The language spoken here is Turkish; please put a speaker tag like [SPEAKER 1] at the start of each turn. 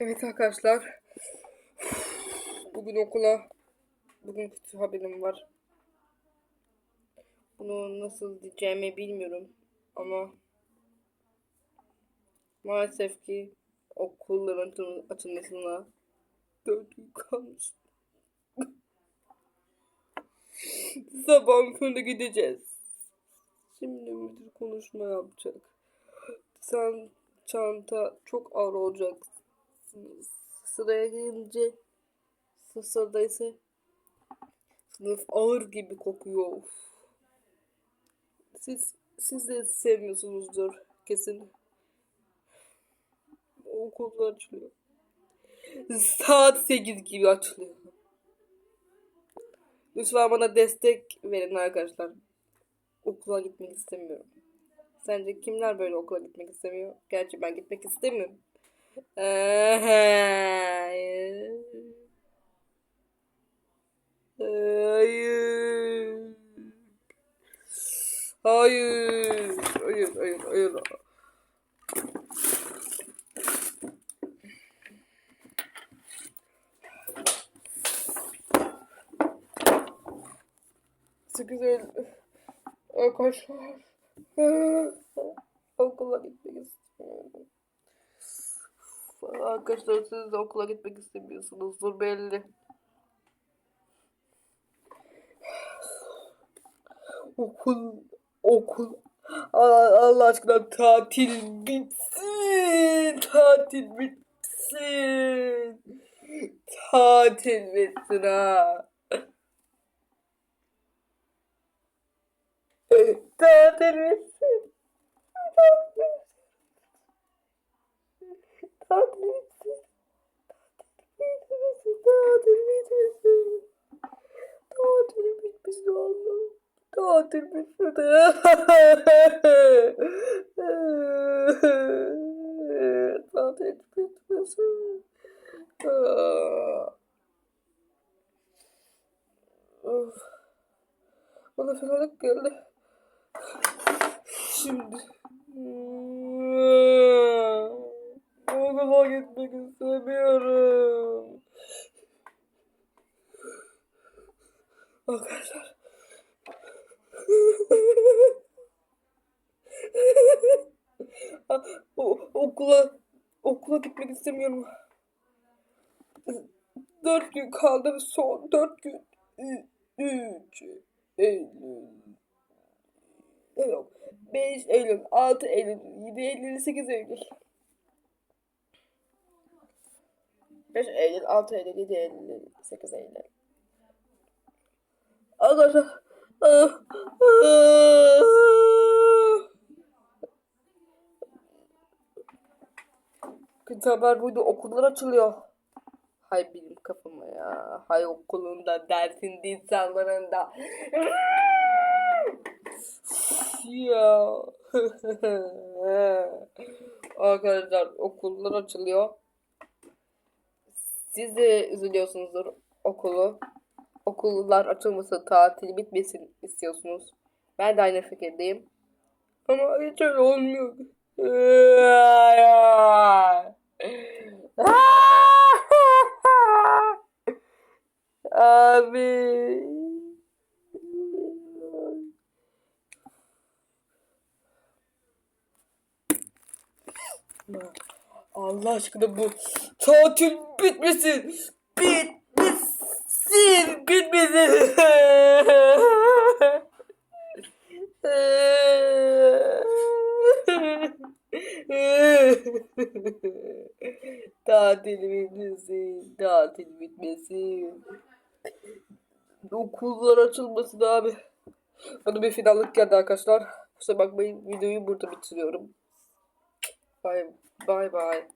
[SPEAKER 1] Evet arkadaşlar. Bugün okula bugün kötü haberim var. Bunu nasıl diyeceğimi bilmiyorum ama maalesef ki okulların açılmasına 4 gün kalmış. Sabah köründe gideceğiz. Şimdi müdür konuşma yapacak. Sen çanta çok ağır olacak. Sıraya gelince sırada ise sınıf ağır gibi kokuyor. Of. Siz siz de sevmiyorsunuzdur kesin. Okullar açılıyor. Saat 8 gibi açılıyor. Lütfen bana destek verin arkadaşlar. Okula gitmek istemiyorum. Sence kimler böyle okula gitmek istemiyor? Gerçi ben gitmek istemiyorum. Hayır. Hayır. Hayır. Hayır, hayır, hayır. Sekiz Eylül. Arkadaşlar. Okula gitmek istiyorum. Arkadaşlar siz de okula gitmek istemiyorsunuzdur belli. Okul, okul. Allah, Allah aşkına tatil bitsin. Tatil bitsin. Tatil bitsin ha. Tatil bitsin. Tatil bitsin. Tatil bitmesin. Tatil bitmesin Allah'ım. Tatil bitsin. Tatil bitmesin. Of. Bana fenalık geldi. Şimdi. Okula gitmek istemiyorum. Arkadaşlar. o, okula okula gitmek istemiyorum. Dört gün kaldı. Son dört gün. Üç. Eylül. Yok. 5 Eylül, 6 Eylül, 7 Eylül, 8 Eylül. 5 Eylül, 6 Eylül, 7 Eylül, 8 Eylül. Arkadaşlar. ah, ah. Kötü haber buydu. Okullar açılıyor. Hay benim kafama ya. Hay okulunda, dersinde, insanlarında. ya. Arkadaşlar okullar açılıyor. Siz de üzülüyorsunuzdur okulu. Okullar açılması, tatil bitmesin istiyorsunuz. Ben de aynı fikirdeyim. Ama hiç öyle olmuyor. Abi. Allah aşkına bu tatil bitmesin. Bitmesin. Bitmesin. tatil bitmesin. Tatil bitmesin. Okullar açılmasın abi. Bana bir finallık geldi arkadaşlar. Kusura bakmayın videoyu burada bitiriyorum. Bye bye bye.